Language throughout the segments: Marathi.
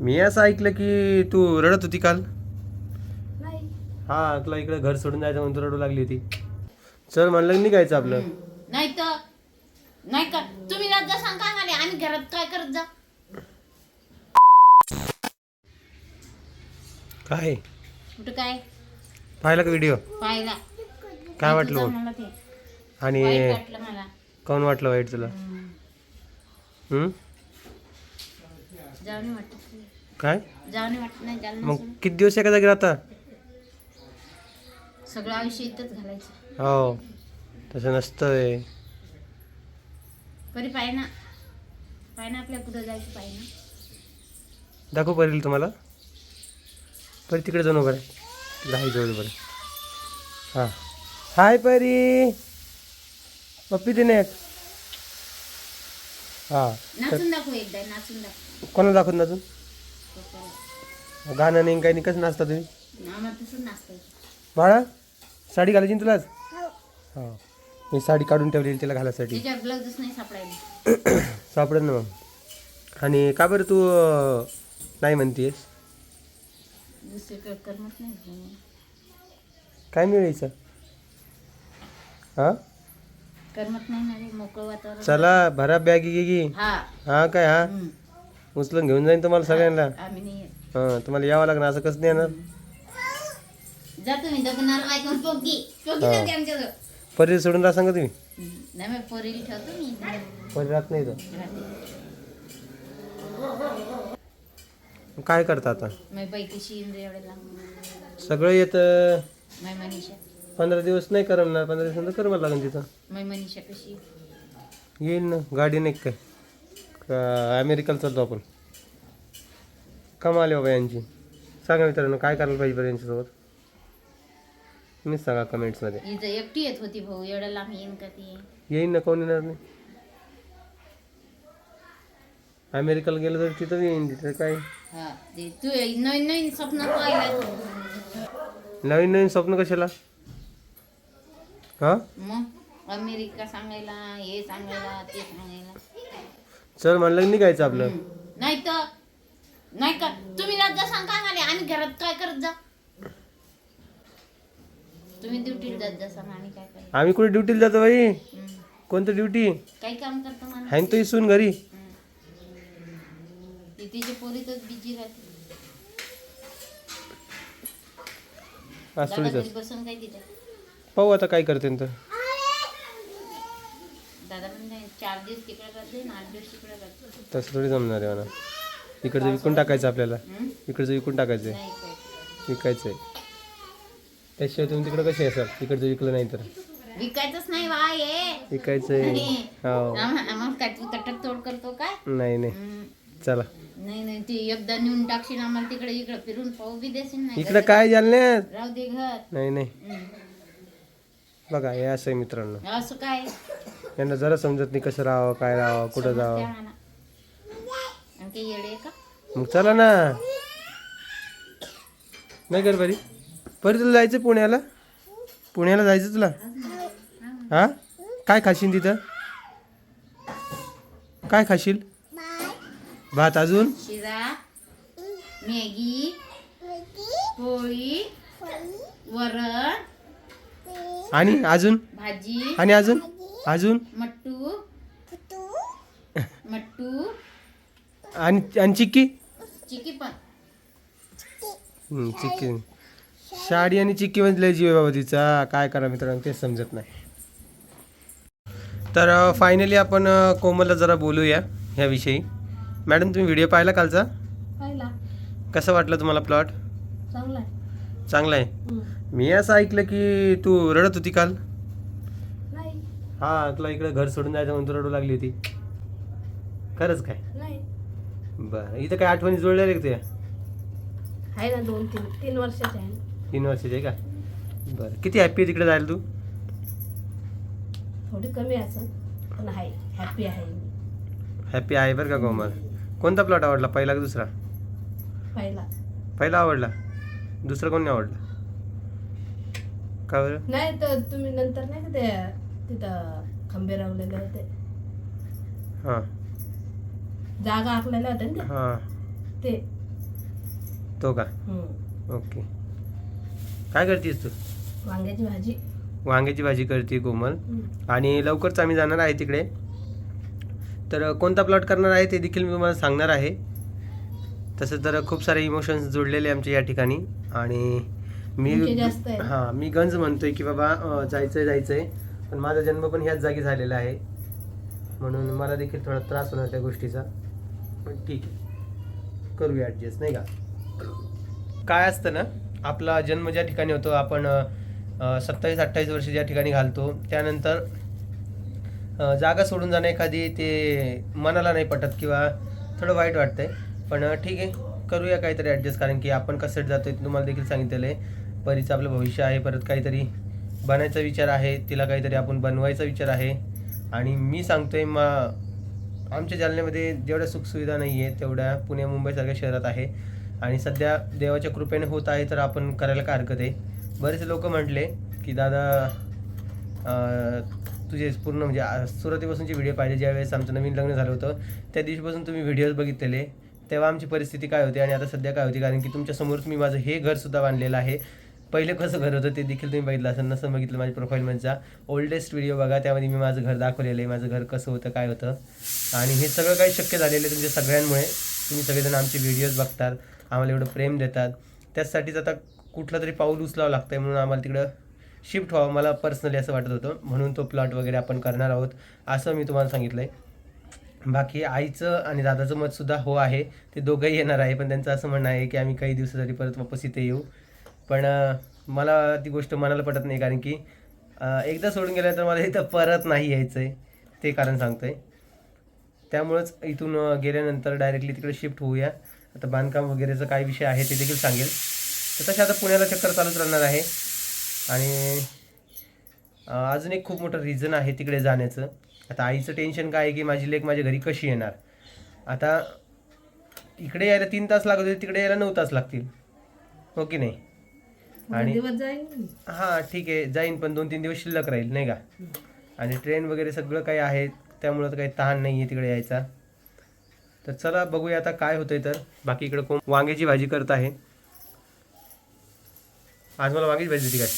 मी असं ऐकलं की तू रडत होती काल? नाही. हा तुला इकडे घर सोडून जायचं म्हणून तू रडू लागली होती. चल म्हणलं निघायचं आपलं. नाही तर नाही का तुम्ही जात जा सांगा आम्हाला आम्ही घरात काय करत जा? काय? कुठं काय? पाहिला का व्हिडिओ पाहिला. काय वाटलं? मग मला ते. आणि वाईट वाटलं मला. कोण वाटलं वाईट तुला? हम्म. हम्म? जाऊ नाही वाटत काय? जाऊ नाही वाटत नाही जायला मग. किती दिवस एका जागी राहता? सगळं आयुष्य इथंच घालायचं. हो. तसं नसतंय. परी पाय ना. पाय ना आपल्या कुठं जायचं पाय ना. दाखव परेल तुम्हाला. परी तिकडे जाऊन बरं तिकडे आहे जवळ बरं हां. हाय परी. पप्पी दे एक. हां. नाचून दाखव एकदा नाचून दाखव. कोणाला दाखवत ना अजून गाणं नाही काही नाही कसं नाचता तुम्ही? आम्हाला तसंच नाचतायचं बाळा साडी घालायची ना तुलाच हां. मी साडी काढून ठेवलेली तिला घालायसाठी. नाही सापडायला. सापडेल ना मग. आणि का बरं तू अं, नाही म्हणतीयस? दुसरीकडे करमत नाही काय मिळायचं? हां? करमत नाही ना रे मोकळं वातावरण. चला भरा बॅगी गिगी. हा. हा काय हा? हम्म. उचलून घेऊन जाईन तुम्हाला सगळ्यांना. आम्ही नाही येत. हां तुम्हाला यावं लागणार असं कसं येणार जा तुम्ही दगनार ऐकून पोगी. पोगी हा. जाते आमच्याजवळ. परी सोडून राहा सांगा तुम्ही. हम्म. नाही मग पोरीला ठेवतो मी परी राहत नाही तर राहते. काय करता आता? मग लांब. सगळं येतं मै मनीषा. पंधरा दिवस नाही करमणार पंधरा दिवसानंतर करमायला लागेल तिथं. मै मनीषा कशी? येईल ना गाडी नाही काय का अमेरिकाला चालतो आपण. कमाले बाबा यांची. सांगा मित्रांनो काय करायला पाहिजे बरं यांच्यासोबत? तुम्हीच सांगा कमेंट्समध्ये ही जर एकटी येत होती भाऊ एवढ्या लांब येईन का ती? येईन ना कोण येणार नाही? अमेरिकाला गेलं तर तिथं येईन तिथं काय? हा ते तू नवीन नवीन स्वप्न पाहिलं. नवीन नवीन स्वप्न कशाला? हां? मग अमेरिका सांगायला हे सांगायला ते सांगायला. चल म्हणलं की निघायचं आपलं. नाही तर नाही का? तुम्ही जा सांगा आम्हाला आम्ही घरात काय करत जा. तुम्ही ड्युटीला जात जा सांगा आम्ही काय करत आम्ही कुठे ड्युटीला जातो बाई. कोणतं ड्युटी काही काम करतो मला ना तो इसून घरी. तिची पोरी तर बिजी राहते. आज दादा बसून काय पाहू आता काय करते तर दादा पण नाही चार दिवस तिकडे करते आणि आठ दिवस तिकडे करते. तसं थोडी जमणार आहे मला इकडचं विकून टाकायचं आपल्याला? इकडचं विकून टाकायचं आहे काय विकायचं आहे त्याशिवाय तुम्ही तिकडं कसे असाल इकडचं विकलं नाही तर. विकायचंच नाही वा ये. विकायचं आहे हो. आम्हा- आम्हाला काय तू तटक तोड करतो काय नाही नाही. चला. नाही नाही ते एकदा नेऊन टाकशील आम्हाला तिकडे इकडे फिरून पाहू बी देशील नाही इकडं काय जालन्यात राहू दे घर. नाही नाही. हम्म. बघा हे असं आहे मित्रांनो. असं काय? यांना जरा समजत नाही कसं राहावं काय राहावं कुठं जावं. येडे का? मग चला ना. नाही कर परी परी तुला जायचं पुण्याला? पुण्याला जायचं तुला? हा? काय खाशील तिथं? काय खाशील? भात अजून? शिरा मॅगी पोळी वरण आणि अजून? भाजी आणि अजून? अजून? मट्टू मट्टू आणि आणि चिक्की? चिकी पण. हम्म, चिक्की. साडी आणि चिक्की म्हणजे लय जीव आहे बाबा तिचा. काय करा मित्रांनो तेच समजत नाही. तर फायनली आपण अ, कोमलला जरा बोलूया ह्याविषयी. मॅडम तुम्ही व्हिडिओ पाहिला कालचा? पाहिला. कसं वाटलं तुम्हाला प्लॉट चांगला आहे. चांगला आहे? मी असं ऐकलं की तू रडत होती काल. नाही. हा तुला इकडे घर सोडून जायचं म्हणून तू रडू लागली होती. खरंच काय? नाही. बरं. इथं काय आठवणी जुळलेल्या का तुझ्या? आहे ना दोन तीन तीन वर्षाचे आहे. तीन वर्षाची आहे का? बरं. किती हॅप्पी आहे तिकडे जायला तू? थोडी कमी असं पण आहे. हॅपी आहे हॅप्पी आहे बरं का कोमल? कोणता प्लॉट आवडला? पहिला का दुसरा? पहिला. पहिला आवडला? दुसरा कोण नाही आवडला? का बरं? नाही तर तुम्ही नंतर नाही का ते तिथं खंबे रावलेले होते? हां. जागा आखलेल्या होत्या ना हां. ते. तो का? हम्म. ओके. काय करतेस तू? वांग्याची भाजी. वांग्याची भाजी करते कोमल. हम्म. आणि लवकरच आम्ही जाणार आहे तिकडे. तर कोणता प्लॉट करणार आहे ते देखील मी तुम्हाला सांगणार आहे. तसं तर खूप सारे इमोशन्स जोडलेले आमच्या या ठिकाणी. आणि मी तुमचे जास्त आहे. हां मी गंज म्हणतोय की बाबा अं, जायचंय जायचंय. पण माझा जन्म पण ह्याच जागी झालेला आहे. म्हणून मला देखील थोडा त्रास होणार त्या गोष्टीचा. पण ठीक आहे. करूया ॲडजस्ट नाही का? काय असतं ना आपला जन्म ज्या ठिकाणी होतो आपण सत्तावीस अठ्ठावीस वर्ष ज्या ठिकाणी घालतो त्यानंतर जागा सोडून जाणं एखादी ते मनाला नाही पटत किंवा थोडं वाईट वाटतंय. पण ठीक आहे करूया काहीतरी ॲडजस्ट कारण की आपण कसं जातोय आहे तुम्हाला देखील सांगितलेलं आहे. परीचं आपलं भविष्य आहे परत काहीतरी बनायचा विचार आहे तिला काहीतरी आपण बनवायचा विचार आहे. आणि मी सांगतोय मा आमच्या जालन्यामध्ये जेवढ्या सुखसुविधा नाही आहे तेवढ्या पुणे मुंबईसारख्या शहरात आहे. आणि सध्या देवाच्या कृपेने होत आहे तर आपण करायला काय हरकत आहे? बरेचसे लोक म्हटले की दादा तुझे पूर्ण म्हणजे सुरुवातीपासूनचे व्हिडिओ पाहिजे ज्यावेळेस आमचं नवीन लग्न झालं होतं त्या दिवशीपासून तुम्ही व्हिडिओज बघितलेले. तेव्हा आमची परिस्थिती काय होती आणि आता सध्या काय होती? कारण की तुमच्यासमोरच मी माझं हे घरसुद्धा बांधलेलं आहे. पहिले कसं घर होतं ते देखील तुम्ही बघितलं असेल. नसं बघितलं माझ्या प्रोफाईलमधचा ओल्डेस्ट व्हिडिओ बघा त्यामध्ये मी माझं घर दाखवलेलं आहे. माझं घर कसं होतं काय होतं. आणि हे सगळं काही शक्य झालेलं आहे तुमच्या सगळ्यांमुळे. तुम्ही सगळेजण आमचे व्हिडिओज बघतात आम्हाला एवढं प्रेम देतात. त्याचसाठीच आता कुठलं तरी पाऊल उचलावं लागतं आहे म्हणून आम्हाला तिकडं शिफ्ट व्हावं मला पर्सनली असं वाटत होतं. म्हणून तो प्लॉट वगैरे आपण करणार आहोत असं मी तुम्हाला सांगितलं आहे बाकी आईचं आणि दादाचं मतसुद्धा हो आहे. ते दोघंही येणार आहे पण त्यांचं असं म्हणणं आहे की आम्ही काही दिवसासाठी परत वापस इथे येऊ. पण मला ती गोष्ट मनाला पटत नाही कारण की एकदा सोडून गेलं तर मला इथं परत नाही यायचं आहे ते कारण सांगतो आहे त्यामुळंच इथून गेल्यानंतर डायरेक्टली तिकडे शिफ्ट होऊया. आता बांधकाम वगैरेचा काय विषय आहे ते देखील सांगेल. तर तसे आता पुण्याला चक्कर चालूच राहणार आहे. आणि अजून एक खूप मोठं रिझन आहे तिकडे जाण्याचं. आता आईचं टेन्शन काय आहे की माझी लेक माझ्या घरी कशी येणार? आता इकडे यायला तीन तास लागत होते तिकडे यायला नऊ तास लागतील. हो की नाही? आणि दिवस जाईल हां ठीक आहे. जाईन पण दोन तीन दिवस शिल्लक राहील नाही का? आणि ट्रेन वगैरे सगळं काही आहे त्यामुळं तर काही ताण नाही आहे तिकडे यायचा. तर चला बघूया आता काय होतंय तर. बाकी इकडे कोण वांग्याची भाजी करत आहे. आज मला वांग्याची भाजी देते काय?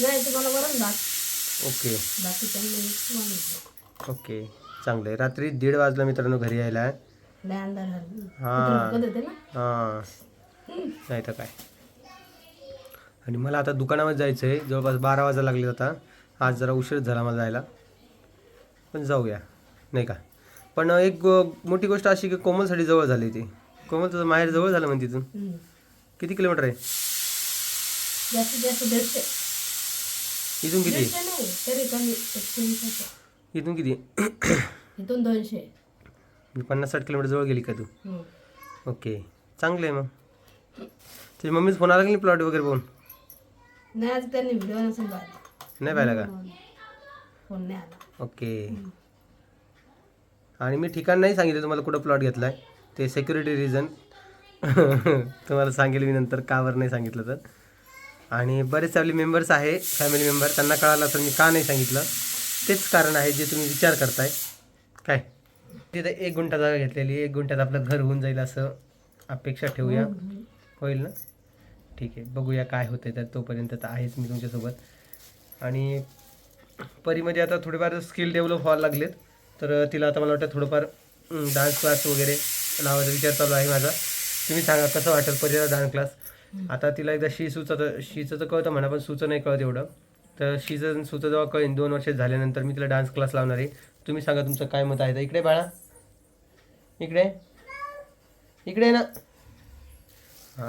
नाही तुम्हाला वरण भात. ओके. ओके. चांगलं आहे रात्री दीड वाजला मित्रांनो घरी यायला. हा. होते हां. नाही तर काय. आणि मला आता दुकानावर जायचं आहे जवळपास बारा वाजा लागले आता. आज जरा उशीर झाला मला जायला. पण जाऊया. नाही का? पण एक मोठी गोष्ट अशी की कोमलसाठी जवळ झाली ती. कोमल तुझं माहेर जवळ झालं म्हणजे तिथून. किती किलोमीटर आहे? इथून किती. इथून किती? इथून दोनशे. म्हणजे पन्नास साठ किलोमीटर जवळ गेली का तू? हम्म. ओके. चांगलं आहे मग. तुझी मम्मीच फोन आला की प्लॉट वगैरे पाहून? नाही आज त्यांनी व्हिडिओ नसेल पाहिला. नाही पाहिला का? फोन नाही आला. ओके. आणि मी ठिकाण नाही सांगितलं तुम्हाला कुठं प्लॉट घेतला आहे ते सेक्युरिटी रिझन तुम्हाला सांगेल मी नंतर का बरं नाही सांगितलं तर. आणि बरेच आपले मेंबर्स आहे फॅमिली मेंबर त्यांना कळालं तर मी का नाही सांगितलं. तेच कारण आहे जे तुम्ही विचार करताय. काय? तिथे एक गुंठा जागा घेतलेली एक गुंठ्यात आपलं घर होऊन जाईल असं अपेक्षा ठेवूया. होईल ना? ठीक आहे. बघूया काय होतं तर तोपर्यंत तर आहेच मी तुमच्यासोबत. आणि परीमध्ये आता थोडेफार स्किल डेव्हलप व्हायला लागलेत. तर तिला आता मला वाटतं थोडंफार डान्स क्लास वगैरे लावायचा विचार चालू आहे माझा. तुम्ही सांगा कसं वाटेल परीला डान्स क्लास आता तिला एकदा शी सुचं तर शीचं तर कळतं म्हणा पण सुचं नाही कळत एवढं. तर शीचं सुचं जेव्हा कळेन दोन वर्ष झाल्यानंतर मी तिला डान्स क्लास लावणार आहे. तुम्ही सांगा तुमचं काय मत आहे. तर इकडे बाळा. इकडे. इकडे ना.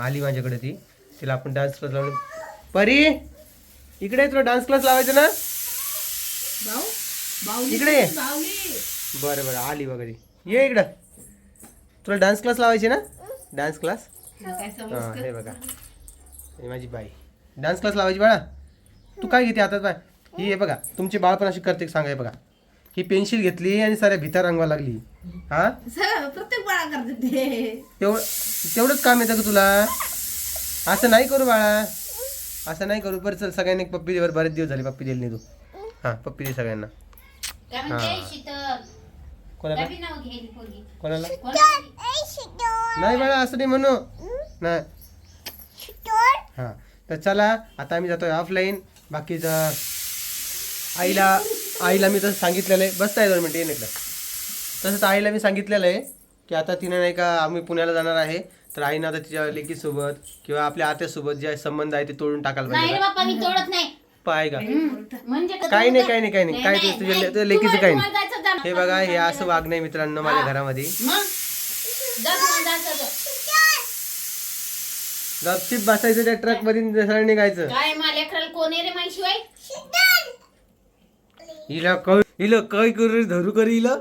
आली माझ्याकडे ती. तिला आपण डान्स क्लास लावलं. परी इकडे तुला डान्स क्लास लावायचा ना? इकडे ये. बरं बरं आली वगैरे ये इकडं. तुला डान्स क्लास लावायचे ना? डान्स क्लास हां हे बघा. ही माझी बाई. डान्स क्लास लावायची बाळा. तू काय घेते हातात बाय ही हे बघा तुमची बाळ पण अशी करते सांगा हे बघा. ही पेन्सिल घेतली आणि साऱ्या भितर रंगवा लागली. हा? प्रत्येक बाळा करते ते. तेवढं तेवढंच काम येतं का तुला? असं नाही करू बाळा. असं नाही करू. बरं चल सगळ्यांनी एक पप्पी दे बरं. बरेच दिवस झाले पप्पी दिली नाही तू. हां पप्पी दे सगळ्यांना. काय म्हणते हा. शीतल. कोणाला? नाव पोरगी. कोणाला? नाही बाळा असं नाही म्हणू. नाही. हां. तर चला आता आम्ही जातोय ऑफलाईन बाकीचं आईला आईला मी तसं सांगितलेलं आहे. बसताय दोन मिनटं येईन इकडं. तसंच आईला मी सांगितलेलं आहे की आता तिने नाही का आम्ही पुण्याला जाणार आहे. तर आईनं आता तिच्या लेकीसोबत किंवा आपल्या आत्यासोबत जे संबंध आहे ते तोडून टाकायला नाही रे पाहिजे बाप्पा मी तोडत नाही. पाय का? म्हणजे काही नाही? काही नाही काही नाही. काय नाही, तुझ्या नाही. तुझ्या लेकीचं काही तुम्हाला नाही. जायचं. हे बघा हे असं वागणं आहे मित्रांनो माझ्या घरामध्ये. मग? जा तुम्हाला जायचं तर. गपचिप बसायचं त्या ट्रकमध्ये सरळ निघायचं. काय माझ्या लेकराला कोण आहे रे माहिती शिवाय हिला कळ हिला काय करू धरू करी हिला?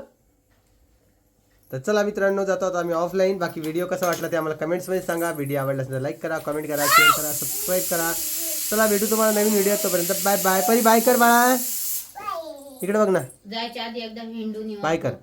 तर चला मित्रांनो जातो आता आम्ही ऑफलाईन बाकी व्हिडिओ कसा वाटला ते आम्हाला कमेंट्समध्ये सांगा. व्हिडिओ आवडला असेल तर लाईक करा कमेंट करा शेअर करा सबस्क्राईब करा. चला भेटू तुम्हाला नवीन व्हिडिओ तोपर्यंत. बाय बाय परी बाय कर बाळा. इकडे बघ ना. जायच्या आधी एकदा हिंडून येऊ. बाय कर.